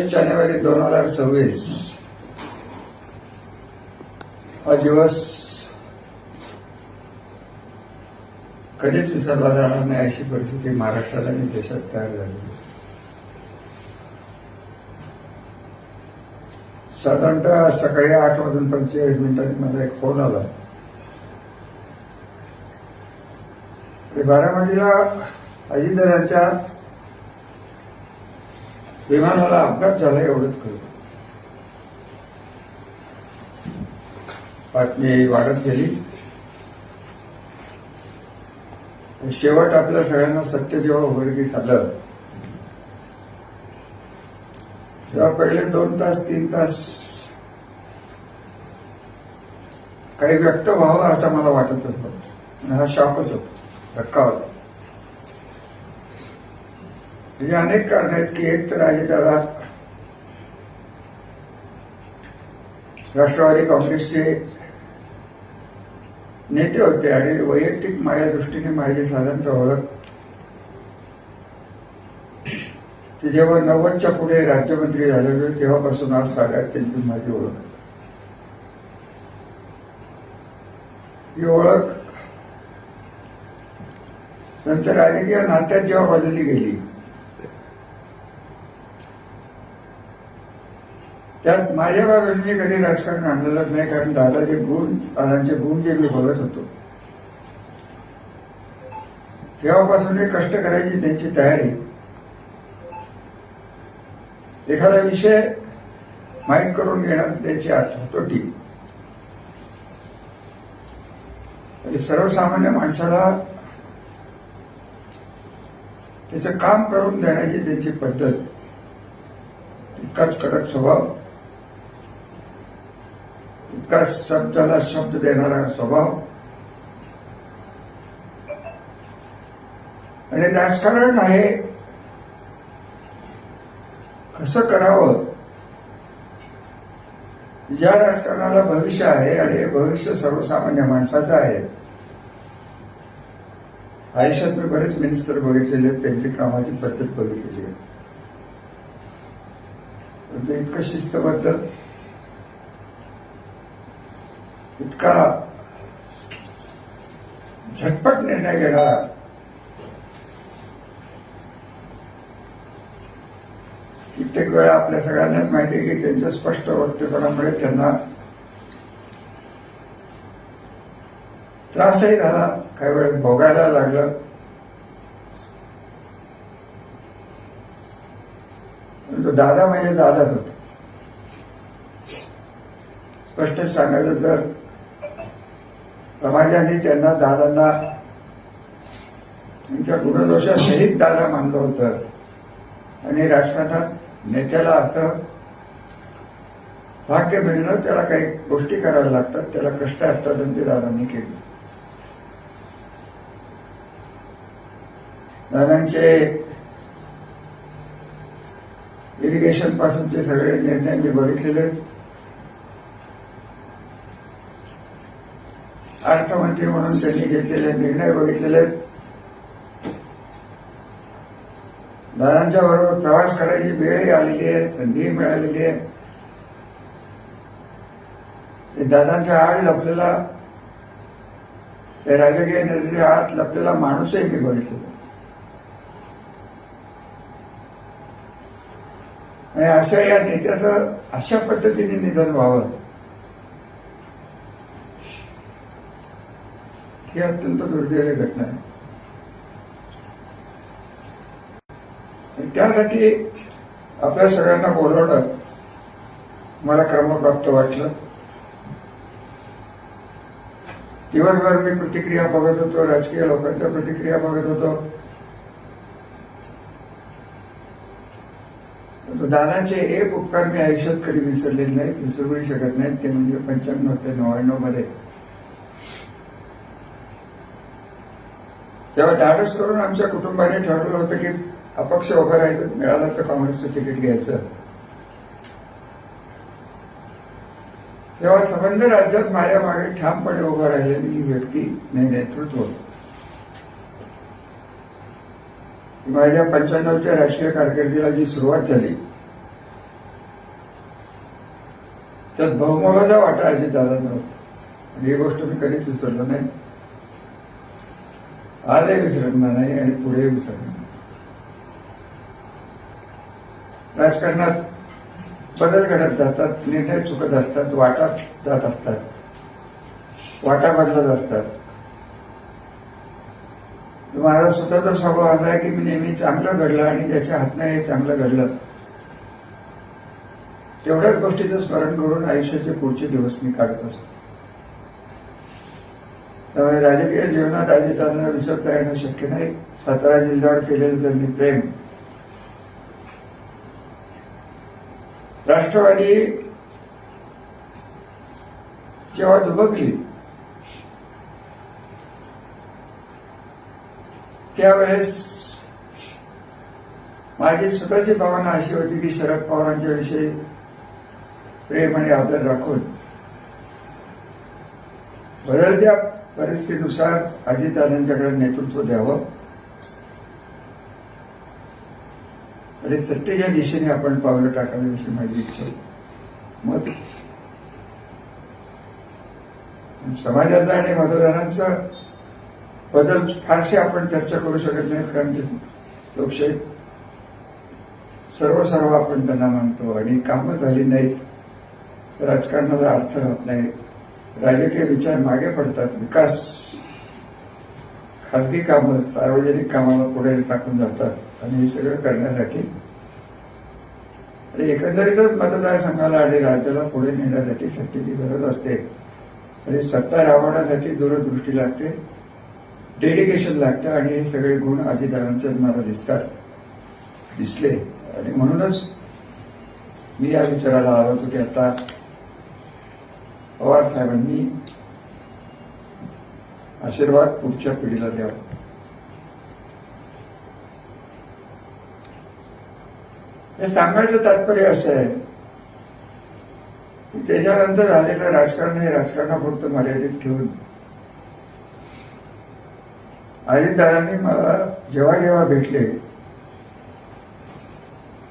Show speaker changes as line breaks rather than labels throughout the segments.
सत्तावीस जानेवारी दोन हजार सव्वीस. हा दिवस कधीच विसरला जाणार नाही अशी परिस्थिती महाराष्ट्रात आणि देशात तयार झाली. साधारणतः सकाळी आठ वाजून पंचेचाळीस मिनिटांनी मला एक फोन आला. बारामतीला अजितदादांच्या विमानाला अपघात झाला एवढंच कळलं बातमी वाढत गेली. शेवट आपल्या सगळ्यांना सत्य जेव्हा उघडकीस आलं तेव्हा पहिले दोन तास तीन तास काही व्यक्त व्हावं असं मला वाटतच होतं. हा शॉकच होता. धक्का होता. म्हणजे अनेक कारण आहेत की एक तर अजितदादा राष्ट्रवादी काँग्रेसचे नेते होते आणि वैयक्तिक माझ्या दृष्टीने माझी साधारणतः ओळख. ते जेव्हा नव्वदच्या पुढे राज्यमंत्री झाले होते तेव्हापासून आज तागात त्यांची माझी ओळख. ही ओळख नंतर राजकीय नात्यात जेव्हा बदलली गेली त्यात माझ्या बाजूने कधी राजकारण आणलेलंच नाही कारण दादाचे गुण दादांचे गुण जे मी बोलत होतो. तेव्हापासून हे कष्ट करायची त्यांची तयारी. एखादा विषय माहीत करून घेण्यात त्यांची हातोटी म्हणजे सर्वसामान्य माणसाला त्याचं काम करून देण्याची त्यांची पद्धत. इतकाच कडक स्वभाव. तितका शब्दाला शब्द देणारा स्वभाव. आणि राजकारण आहे. कसं करावं? ज्या राजकारणाला भविष्य आहे आणि हे भविष्य सर्वसामान्य माणसाचं आहे. आयुष्यात मी बरेच मिनिस्टर बघितलेले आहेत त्यांची कामाची पद्धत बघितलेली आहे इतकं शिस्तबद्ध इतका झटपट निर्णय घेणारा कित्येक वेळा आपल्या सगळ्यांनाच माहिती आहे की त्यांच्या स्पष्ट वक्तव्यामुळे त्यांना त्रासही झाला काही वेळेस भोगायला लागलं. दादा म्हणजे दादाच होता. स्पष्ट सांगायचं जर समाजाने त्यांना दादांना त्यांच्या गुणदोषासहित दादा मानलं होतं. आणि राजकारणात नेत्याला असं भाग्य मिळणं त्याला काही गोष्टी करायला लागतात त्याला कष्ट असतात आणि ते दादांनी केली. दादांचे इरिगेशन पासूनचे सगळे निर्णय मी बघितलेले अर्थमंत्री म्हणून त्यांनी घेतलेले निर्णय बघितलेले आहेत. दादांच्या बरोबर प्रवास करायची वेळही आलेली आहे संधीही मिळालेली आहे. ते दादांच्या आड लपलेला राजकीय नेत्याच्या आत लपलेला माणूसही मी बघितलेला आणि अशा या नेत्याचं अशा पद्धतीने निधन व्हावं. ही अत्यंत दुर्दैवी घटना आहे. त्यासाठी आपल्या सगळ्यांना बोलवलं. मला क्रमप्राप्त वाटलं. दिवसभर मी प्रतिक्रिया बघत होतो राजकीय लोकांच्या प्रतिक्रिया बघत होतो. दादाचे एक उपकार मी आयुष्यात कधी विसरलेले नाहीत विसरूही शकत नाहीत. ते म्हणजे पंच्याण्णव ते नव्याण्णवमध्ये तेव्हा धाडस करून आमच्या कुटुंबाने ठरवलं होतं की अपक्ष उभं राहायचं मिळालं तर काँग्रेसचं तिकीट घ्यायचं. तेव्हा संबंध राज्यात माझ्या मागे ठामपणे उभं राहिलेली ही व्यक्ती नेतृत्व माझ्या पंच्याण्णवच्या राजकीय कारकिर्दीला जी सुरुवात झाली त्यात बहुमोलाचा वाटा अजितदादांना होता. आणि ही गोष्ट मी कधीच विसरलो नाही. आजही विसरणार नाही आणि पुढे विसरणार नाही. राजकारणात बदल घडत जातात निर्णय चुकत असतात वाटा जात असतात वाटा बदलत असतात माझा स्वतःचा स्वभाव असा आहे की मी नेहमी चांगलं घडलं आणि ज्याच्या हातनं हे चांगलं घडलं तेवढ्याच गोष्टीचं स्मरण करून आयुष्याचे पुढचे दिवस मी काढत असतो त्यामुळे राजकीय जीवनात अजितांना विसरता येणं शक्य नाही. सातारा जिल्ह्यावर केलेलं त्यांनी प्रेम. राष्ट्रवादी जेव्हा दुबकली त्यावेळेस माझी स्वतःची भावना अशी होती की शरद पवारांच्या विषयी प्रेम आणि आदर राखून. बदलत्या परिस्थितीनुसार अजितदादांच्याकडे नेतृत्व द्यावं. आणि सत्तेच्या दिशेने आपण पावलं टाकण्याविषयी माझी इच्छा मत. समाजाचा आणि मतदारांचा बदल फारसे आपण चर्चा करू शकत नाहीत कारण ते लोकशाही सर्व सर्व आपण त्यांना मानतो आणि कामं झाली नाहीत. तर राजकारणाचा अर्थ होत नाही राजकीय विचार मागे पडतात. विकास खासगी कामं सार्वजनिक कामाला पुढे टाकून जातात. आणि हे सगळं करण्यासाठी आणि एकंदरीतच मतदारसंघाला आणि राज्याला पुढे नेण्यासाठी सत्तेची गरज असते. आणि सत्ता राबवण्यासाठी दूरदृष्टी लागते डेडिकेशन लागतं आणि हे सगळे गुण अजितदादांचे मला दिसतात दिसले. आणि म्हणूनच मी या विचाराला आलो होतो की आता पवार साहेबांनी आशीर्वाद पुढच्या पिढीला द्यावा. हे सांगायचं तात्पर्य असं आहे की त्याच्यानंतर झालेलं राजकारण हे राजकारणापुरतं मर्यादित ठेवून अजितदादांनी मला जेव्हा जेव्हा भेटले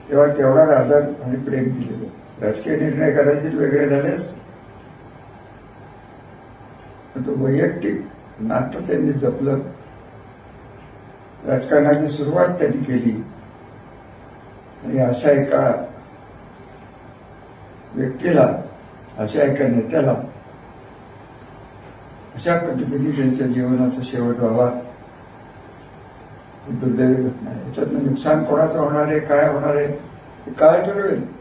तेव्हा तेवढाच आदर आणि प्रेम दिलेलं. राजकीय निर्णय कदाचित वेगळे झाले असते वैयक्तिक नातं त्यांनी जपलं. राजकारणाची सुरुवात त्यांनी केली. आणि अशा एका व्यक्तीला अशा एका नेत्याला अशा पद्धतीने त्यांच्या जीवनाचा शेवट व्हावा. दुर्दैवी घटना याच्यातनं नुकसान कोणाचं होणार आहे? काय होणार आहे? हे काळ ठरवेल.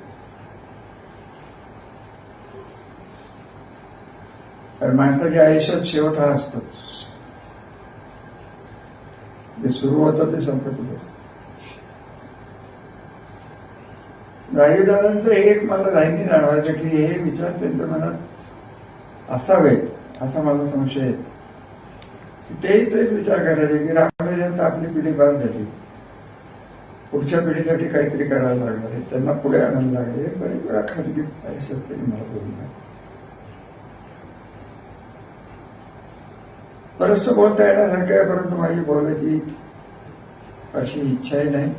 कारण माणसाच्या आयुष्यात शेवट हा असतोच. जे सुरू होतं ते संपतच असतं. दादांचं एक मला लाईनी जाणवायचं की हे विचार त्यांच्या मनात असावेत असा माझा संशय आहे. तेही तेच विचार करायचे की रामराजांत आपली पिढी बाद झाली. पुढच्या पिढीसाठी काहीतरी करायला लागणार आहे. त्यांना पुढे आणायला लागले बरेच वेळा खाजगी आयुष्यात त्यांनी मला बोलणार बरंचसं बोलता येण्यासारखं आहे परंतु माझी बोलायची अशी इच्छाही नाही.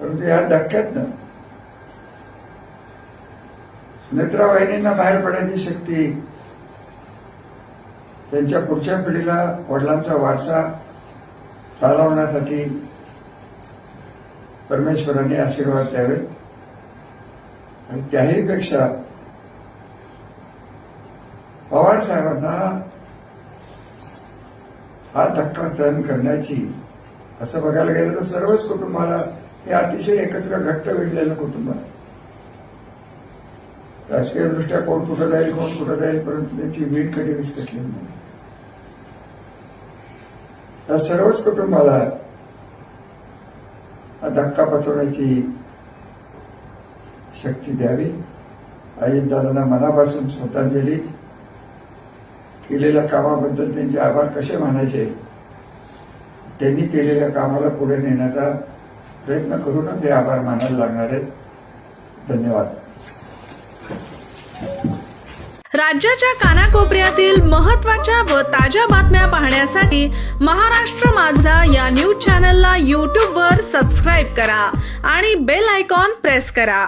परंतु या धक्क्यातनं सुनेत्रा वाहिनींना बाहेर पडण्याची शक्ती त्यांच्या पुढच्या पिढीला वडिलांचा वारसा चालवण्यासाठी परमेश्वराने आशीर्वाद द्यावेत आणि त्याही पेक्षा पवार साहेबांना हा धक्का सहन करण्याची असं बघायला गेलं तर सर्वच कुटुंबाला हे अतिशय एकत्र घट्ट भेटलेलं कुटुंब आहे. राजकीय दृष्ट्या कोण कुठं जाईल कोण कुठं जाईल परंतु त्याची वीट कधी विस्कटली नाही. त्या सर्वच कुटुंबाला हा धक्का पचवण्याची शक्ती द्यावी. अजितदादांना मनापासून श्रद्धांजली. केलेल्या कामाबद्दल त्यांचे आभार कसे मानायचे? त्यांनी केलेल्या कामाला पुढे नेण्याचा प्रयत्न करूनच हे आभार मानायला लागणार आहेत. धन्यवाद.
राज्याच्या कानाकोपऱ्यातील महत्त्वाच्या व ताज्या बातम्या पाहण्यासाठी महाराष्ट्र माझा या न्यूज चॅनलला यूट्यूबवर सबस्क्राईब करा आणि बेल आयकॉन प्रेस करा.